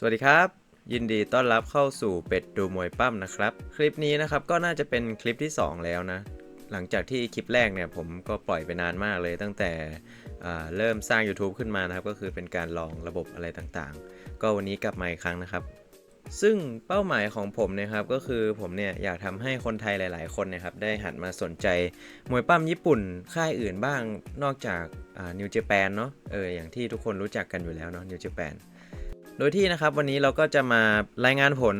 สวัสดีครับ ยินดีต้อนรับเข้าสู่เป็ดดูมวยปั้มนะครับ คลิปนี้นะครับก็น่าจะเป็นคลิปที่ 2 แล้วนะ หลังจากที่คลิปแรกเนี่ยผมก็ปล่อยไปนานมากเลย ตั้งแต่เริ่มสร้าง YouTube ขึ้นมานะครับ ก็คือเป็นการลองระบบอะไรต่างๆ ก็วันนี้กลับมาอีกครั้งนะครับ ซึ่งเป้าหมายของผมนะครับก็คือผมเนี่ยอยากทำให้คนไทยหลาย ๆ คนนะครับได้หันมาสนใจมวยปั้มญี่ปุ่นค่ายอื่นบ้างนอกจากนิวเจแปนเนาะเอออย่างที่ทุกคนรู้จักกันอยู่แล้วเนาะนิวเจแปน โดยที่นะครับวันนี้เราก็จะมารายงานผล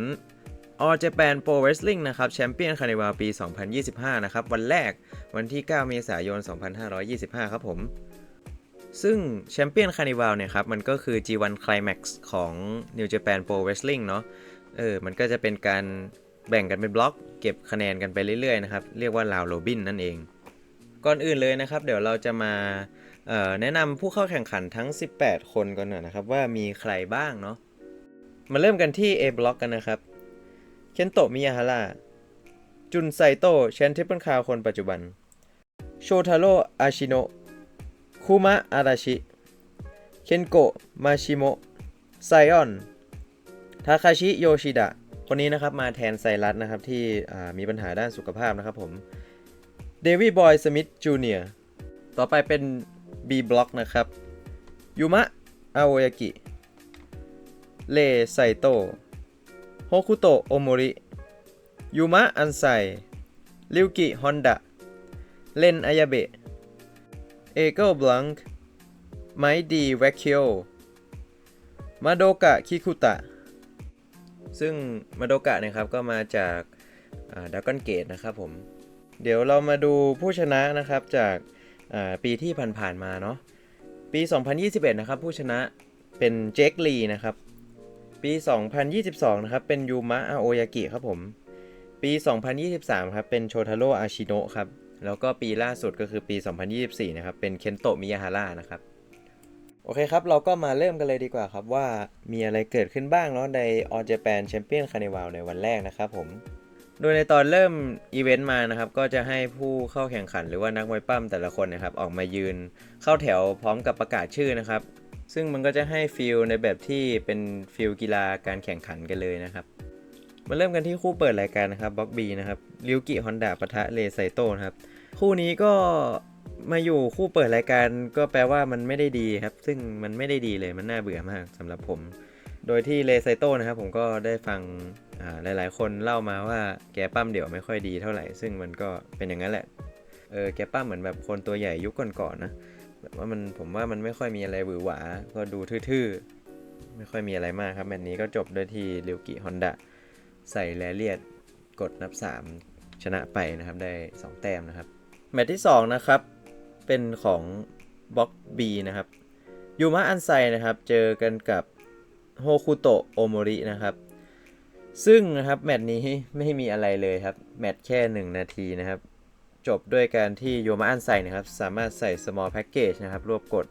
All Japan Pro Wrestling นะครับแชมเปี้ยนคานิวาปี 2025 นะครับ วันแรกวันที่ 9 เมษายน 2525 ครับผม ซึ่งแชมเปี้ยนคานิวาเนี่ยครับ มันก็คือ G1 Climax ของ New Japan Pro Wrestling เนาะเออ มันก็จะเป็นการแบ่งกันเป็นบล็อก เก็บคะแนนกันไปเรื่อยๆนะครับ เรียกว่า Round Robin นั่นเอง ก่อนอื่นเลยนะครับ เดี๋ยวเราจะมา แนะนำผู้เข้าแข่งขันทั้ง 18 คนก่อนหน่อยนะครับ ว่ามีใครบ้างเนาะมาเริ่มกันที่ A บล็อกกันนะครับเคนโตะมิยาฮาระจุนไซโตะแชมป์ทริปเปิลคาวคนปัจจุบัน โชทาโร่อาชิโนะคุมะอาราชิเคนโกะมาชิโมะไซออนทาคาชิโยชิดะคนนี้นะครับมาแทนไซรัสนะครับที่มีปัญหาด้านสุขภาพนะครับผมเดวี่บอยสมิธจูเนียร์ต่อไปเป็น B บล็อกนะครับยูมะอาโอยากิเลไซโตโฮคุโตะโอโมริยูมะอันไซริวกิฮอนดะเลนอายาเบะเอเกิลบลังค์ไมดีแวคคิโอมาโดกะคิคุตะซึ่งมาโดกะนะครับก็มาจากดากอนเกตนะครับผม เดี๋ยวเรามาดูผู้ชนะนะครับจาก ปีที่ผ่านๆมาเนาะปี 2021 นะครับ ผู้ชนะเป็นเจคลีนะครับ ปี 2022 นะครับ เป็นยูมะอาโอยากิครับผม ปี 2023 ครับ เป็นโชทาโร่อาชิโนะครับ แล้วก็ปีล่าสุดก็คือปี 2024 นะครับ เป็นเคนโตะมิยาฮาระนะครับ โอเคครับ เราก็มาเริ่มกันเลยดีกว่าครับว่ามีอะไรเกิดขึ้นบ้างเนาะใน All Japan Champion Carnival ในวันแรกนะครับผม โดยในตอนเริ่มอีเวนต์มานะครับ ก็จะให้ผู้เข้าแข่งขันหรือว่านักมวยปั้มแต่ละคนนะครับ ออกมายืนเข้าแถวพร้อมกับประกาศชื่อนะครับ ซึ่งมันก็จะให้ฟิลในแบบที่เป็นฟิลกีฬาการแข่งขันกันเลยนะครับมาเริ่มกันที่คู่เปิดรายการนะครับบ็อกบีนะครับริวกิฮอนดะปะทะเลไซโตนะครับ คู่นี้ก็มาอยู่คู่เปิดรายการก็แปลว่ามันไม่ได้ดีครับ ซึ่งมันไม่ได้ดีเลยมันน่าเบื่อมากสำหรับผม โดยที่เลไซโตนะครับผมก็ได้ฟังหลาย ๆ คนเล่ามาว่าแกปั้มเดี่ยวไม่ค่อยดีเท่าไหร่ ซึ่งมันก็เป็นอย่างนั้นแหละ เออแกปั้มเหมือนแบบคนตัวใหญ่ยุคก่อนๆนะแบบว่ามันผมว่ามันไม่ค่อยมีอะไรหวือหวา ก็ดูทื่อๆ ไม่ค่อยมีอะไรมากครับแมตช์นี้ก็จบด้วยที่ริวกิฮอนดะใส่แรเลียดกดนับ 3 ชนะไปนะครับได้ 2 แต้มนะครับ แมตช์ที่ 2 นะครับ เป็นของบ็อก B นะครับยูมะอันไซนะครับ เจอกันกับ โฮคุโตะโอโมรินะครับ ซึ่งนะครับแมตช์นี้ไม่มีอะไรเลยครับ แมตช์แค่ 1 นาทีนะครับ จบด้วยการที่โยมาอันไซนะครับ สามารถใส่ small package นะครับ รวบกด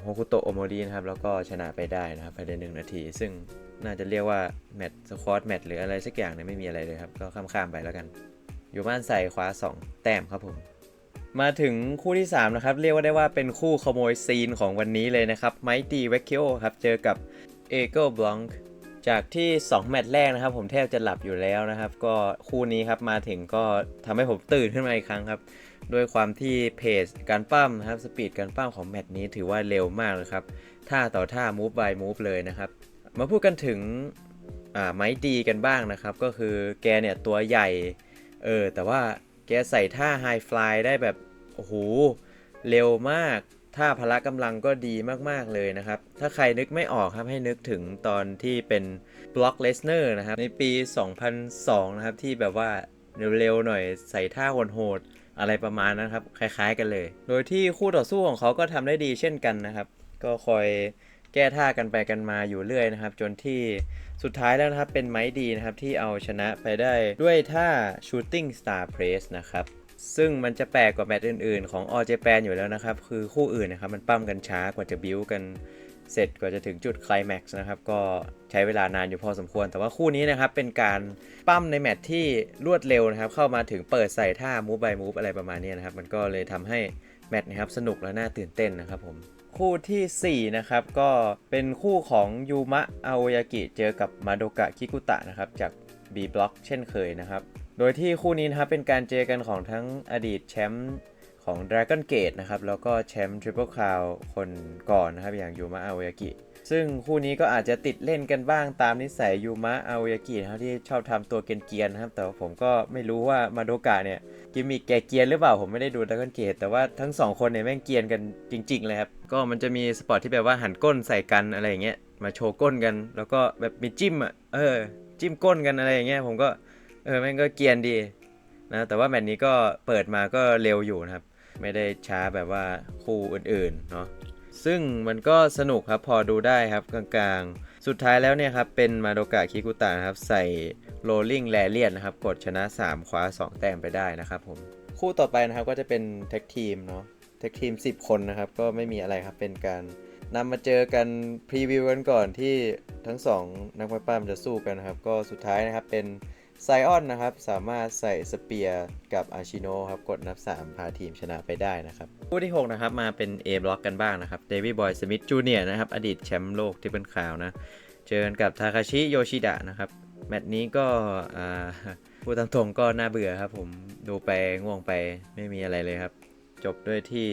โฮคุโตะโอโมรินะครับ แล้วก็ชนะไปได้นะครับภายใน1นาที ซึ่งน่าจะเรียกว่า แมตช์สควอตแมตช์หรืออะไรสักอย่างเนี่ยไม่มีอะไรเลยครับ ก็ข้ามๆไปแล้วกันโยมาอันไซคว้า 2 แต้มครับผมมาถึงคู่ที่ 3 นะครับ เรียกว่าได้ว่าเป็นคู่ขโมยซีนของวันนี้เลยนะครับไมตีเวคิโอครับ เจอกับ เอเกิลบลังจากที่ 2 แมตช์แรกนะครับ ผมแทบจะหลับอยู่แล้วนะครับ ก็คู่นี้ครับมาถึงก็ทำให้ผมตื่นขึ้นมาอีกครั้งครับ ด้วยความที่เพจการปั้มนะครับสปีดการปั้มของแมตช์นี้ถือว่าเร็วมากเลยครับท่าต่อท่า move by move เลยนะครับ มาพูดกันถึงอ่าไม้ดีกันบ้างนะครับ ก็คือแกเนี่ยตัวใหญ่เออแต่ว่าแกใส่ท่าไฮฟลายได้แบบโอ้โหเร็วมาก ท่าพละกำลังก็ดีมากๆเลยนะครับ ถ้าใครนึกไม่ออกครับให้นึกถึงตอนที่เป็นบล็อกเลสเนอร์นะครับ ในปี 2002 นะครับ ที่แบบว่าเร็วๆหน่อยใส่ท่าโหดๆอะไรประมาณนั้นครับ คล้ายๆกันเลย โดยที่คู่ต่อสู้ของเขาก็ทำได้ดีเช่นกันนะครับ ก็คอยแก้ท่ากันไปกันมาอยู่เรื่อยนะครับ จนที่สุดท้ายแล้วนะครับเป็นไม้ดีนะครับที่เอาชนะไปได้ด้วยท่า shooting star press นะครับ ซึ่งมันจะแปลกกว่าแมตช์อื่นๆ ของ All Japan อยู่แล้วนะครับ คือคู่อื่นนะครับมันปั้มกันช้ากว่าจะบิวกันเสร็จกว่าจะถึงจุดคลแม็กซ์นะครับ ก็ใช้เวลานานอยู่พอสมควร แต่ว่าคู่นี้นะครับ เป็นการปั้มในแมตช์ที่รวดเร็วนะครับ เข้ามาถึงเปิดใส่ท่า move by move อะไรประมาณนี้นะครับ มันก็เลยทำให้แมตช์นะครับสนุกและน่าตื่นเต้นนะครับผมคู่ทีสี่ 4 นะครับ ก็เป็นคู่ของยูมะอาโอยากิเจอกับมาโดกะคิกุตะนะครับ จาก B Block เช่นเคยนะครับ โดยที่คู่นี้นะครับเป็นการเจอกันของทั้งอดีตแชมป์ของ Dragon Gate นะครับ แล้วก็แชมป์ Triple Crown คนก่อนนะครับ อย่างยูมะอาโอยากิ ซึ่งคู่นี้ก็อาจจะติดเล่นกันบ้างตามนิสัยยูมะอาโอยากินะครับที่ชอบทำตัวเกียนๆนะครับ แต่ว่าผมก็ไม่รู้ว่ามาโดกะเนี่ยกิมมิกแกเกียนหรือเปล่าผมไม่ได้ดูดักกันเกตแต่ว่าทั้งสองคนเนี่ยแม่งเกียนกันจริง ๆ เลยครับ ก็มันจะมีสปอร์ตที่แบบว่าหันก้นใส่กันอะไรอย่างเงี้ยมาโชว์ก้นกัน แล้วก็แบบมีจิ้มอะเออจิ้มก้นกันอะไรอย่างเงี้ยผมก็ เออแม่งก็เกียนดีนะแต่ว่าแมตช์นี้ก็เปิดมาก็เร็วอยู่นะครับ ไม่ได้ช้าแบบว่าคู่อื่นๆเนาะซึ่งมันก็สนุกครับพอดูได้ครับกลางๆ สุดท้ายแล้วเนี่ยครับ เป็นมาโดกะคิกุตะนะครับ ใส่โรลลิงแรเลียนนะครับ กดชนะ 3 คว้า 2 แต้มไปได้นะครับผม คู่ต่อไปนะครับก็จะเป็นแท็กทีมเนาะแท็กทีม 10 คนนะครับ ก็ไม่มีอะไรครับเป็นการนำมาเจอกันพรีวิวกันก่อนที่ทั้ง 2 นักมวยปล้ำจะสู้กันนะครับ ก็สุดท้ายนะครับเป็น ไซออนนะครับ สามารถใส่สเปียร์กับอาชิโนครับ กดนับ 3 พาทีมชนะไปได้นะครับ คู่ที่ 6 นะครับ มาเป็น A บล็อกกันบ้างนะครับเดวิดบอยสมิธจูเนียร์นะครับ อดีตแชมป์โลกที่เป็นข่าวนะ เจอกันกับทาคาชิโยชิดะนะครับ แมตช์นี้ก็อ่าพูดตามตรงก็น่าเบื่อครับผมดูไปง่วงไปไม่มีอะไรเลยครับ จบด้วยที่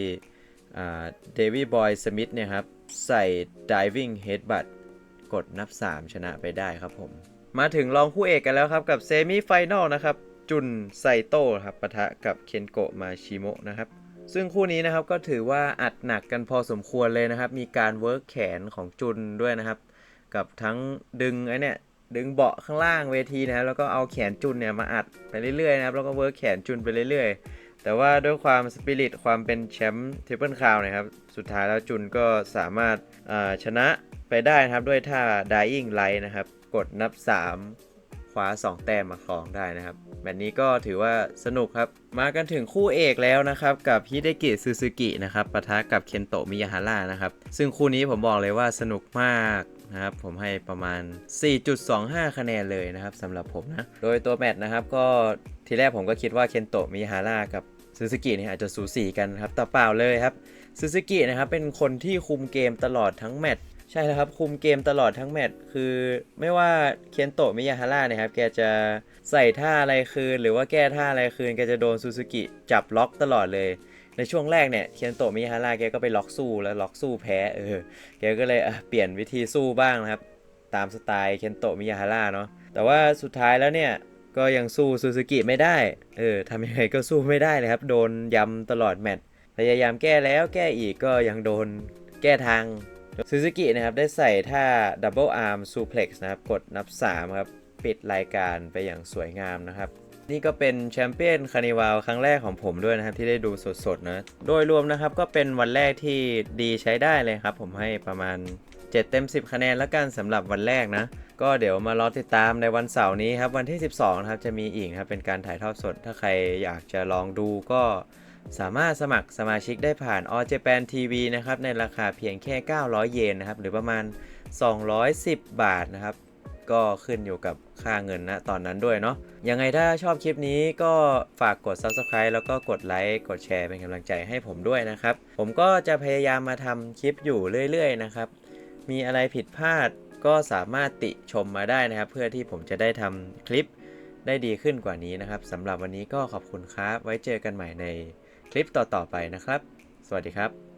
เดวิดบอยสมิธเนี่ยครับ ใส่ diving headbutt กดนับ 3 ชนะไปได้ครับผม มาถึงรองคู่เอกกันแล้วครับกับเซมิไฟแนลนะครับ จุนไซโต้ครับปะทะกับเคนโกะมาชิโมะนะครับ ซึ่งคู่นี้นะครับก็ถือว่าอัดหนักกันพอสมควรเลยนะครับ มีการเวิร์กแขนของจุนด้วยนะครับ กับทั้งดึงไอ้เนี่ยดึงเบาะข้างล่างเวทีนะครับแล้วก็เอาแขนจุนเนี่ยมาอัดไปเรื่อยๆนะครับแล้วก็เวิร์กแขนจุนไปเรื่อย ๆ แต่ว่าด้วยความสปิริตความเป็นแชมป์ทริปเปิลคาวนะครับสุดท้ายแล้วจุนก็สามารถชนะไปได้นะครับด้วยท่า dying light นะครับ กดนับ 3 คว้า 2 แต้มมาครองได้นะครับแบบนี้ก็ถือว่าสนุกครับ มากันถึงคู่เอกแล้วนะครับ กับฮิเดกิซูซูกินะครับปะทะกับเคนโตะมิยาฮาร่านะครับ ซึ่งคู่นี้ผมบอกเลยว่าสนุกมากนะครับผมให้ประมาณ 4.25 คะแนนเลยนะครับสำหรับผมนะ โดยตัวแมตช์นะครับก็ทีแรกผมก็คิดว่าเคนโตะมิยาฮาร่ากับซูซูกิเนี่ยอาจจะสูสีกันครับแต่เปล่าเลยครับซูซูกินะครับเป็นคนที่คุมเกมตลอดทั้งแมตช์ ใช่แล้วครับ คุมเกมตลอดทั้งแมตช์คือไม่ว่าเคนโตะมิยาฮาร่าเนี่ยครับ แกจะใส่ท่าอะไรคืน หรือว่าแก้ท่าอะไรคืนแกจะโดนซูซูกิจับล็อกตลอดเลย ในช่วงแรกเนี่ยเคนโตะมิยาฮาร่าแกก็ไปล็อกสู้แล้วล็อกสู้แพ้เออแกก็เลยเปลี่ยนวิธีสู้บ้างนะครับ ตามสไตล์เคนโตะมิยาฮาร่าเนาะแต่ว่าสุดท้ายแล้วเนี่ยก็ยังสู้ซูซูกิไม่ได้เออทำยังไงก็สู้ไม่ได้เลยครับ โดนย้ำตลอดแมตช์พยายามแก้แล้วแก้อีกก็ยังโดนแก้ทาง ซูซูกินะครับได้ใส่ท่า Double Arm Suplex นะครับกดนับ 3 ครับ ปิดรายการไปอย่างสวยงามนะครับ นี่ก็เป็นแชมเปี้ยนคานิวาลครั้งแรกของผมด้วยนะครับ ที่ได้ดูสดๆนะ โดยรวมนะครับก็เป็นวันแรกที่ดีใช้ได้เลยครับ ผมให้ประมาณ 7 เต็ม 10 คะแนนแล้วกันสำหรับวันแรกนะ ก็เดี๋ยวมารอติดตามในวันเสาร์นี้ครับ วันที่ 12 นะครับจะมีอีกครับเป็นการถ่ายทอดสดถ้าใครอยากจะลองดูก็ สามารถสมัครสมาชิกได้ผ่าน All Japan TV นะครับในราคาเพียงแค่ 900 เยนนะครับหรือประมาณ 210 บาทนะครับก็ขึ้นอยู่กับค่าเงินนะตอนนั้นด้วยเนาะยังไงถ้าชอบคลิปนี้ก็ฝากกด Subscribe แล้วก็กดไลค์กดแชร์เป็นกำลังใจให้ผมด้วยนะครับ ผมก็จะพยายามมาทำคลิปอยู่เรื่อยๆนะครับ มีอะไรผิดพลาดก็สามารถติชมมาได้นะครับ เพื่อที่ผมจะได้ทำคลิปได้ดีขึ้นกว่านี้นะครับสำหรับวันนี้ก็ขอบคุณครับ ไว้เจอกันใหม่ใน คลิปต่อๆไปนะครับ สวัสดีครับ